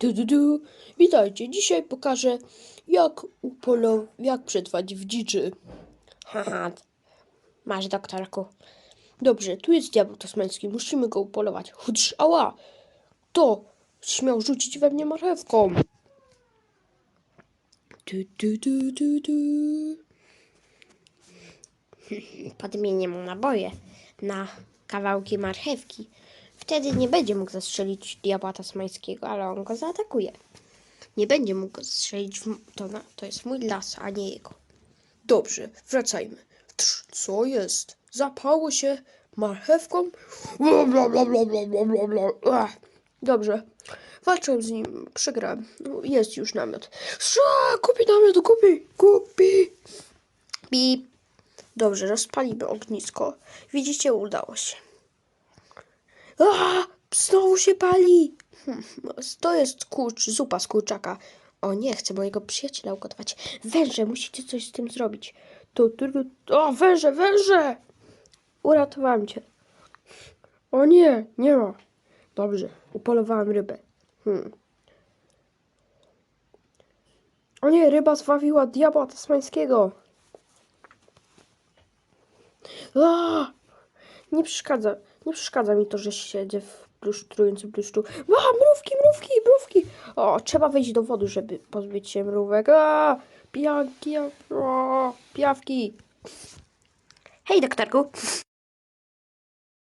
Du, du, du. Witajcie, dzisiaj pokażę jak upolo... jak przetrwać w dziczy. Haha, masz doktorku. Dobrze, tu jest diabeł tasmański, musimy go upolować. Chudrz, ała! To śmiał rzucić we mnie marchewką. Du, du, du, du, du. Podmienię mu naboje na kawałki marchewki. Wtedy nie będzie mógł zastrzelić diabła tasmańskiego, ale on go zaatakuje. Nie będzie mógł go zastrzelić, w... to, jest mój las, a nie jego. Dobrze, wracajmy. Trz, co jest? Zapało się marchewką? Bla, bla, bla, bla, bla, bla, bla, Dobrze. Walczyłem z nim, przegrałem. No, Jest już namiot. Sza, kupi namiot, kupi, kupi. Bip. Dobrze, rozpalimy ognisko. Widzicie, udało się. A, znowu się pali. Hmm, to jest kurcz, zupa z kurczaka. O, nie chcę mojego przyjaciela ugotować. Węże, musicie coś z tym zrobić. Tu, tu, tu. O, węże, węże! Uratowałem cię. O nie, nie ma. Dobrze, upolowałem rybę. Hmm. O nie, ryba zwawiła diabła tasmańskiego. A! Nie przeszkadza, nie przeszkadza mi to, że siedzę w trującym bluszczu. A, mrówki, mrówki, mrówki! O, trzeba wejść do wody, żeby pozbyć się mrówek. A, pijanki, o, piawki. Hej, doktorku.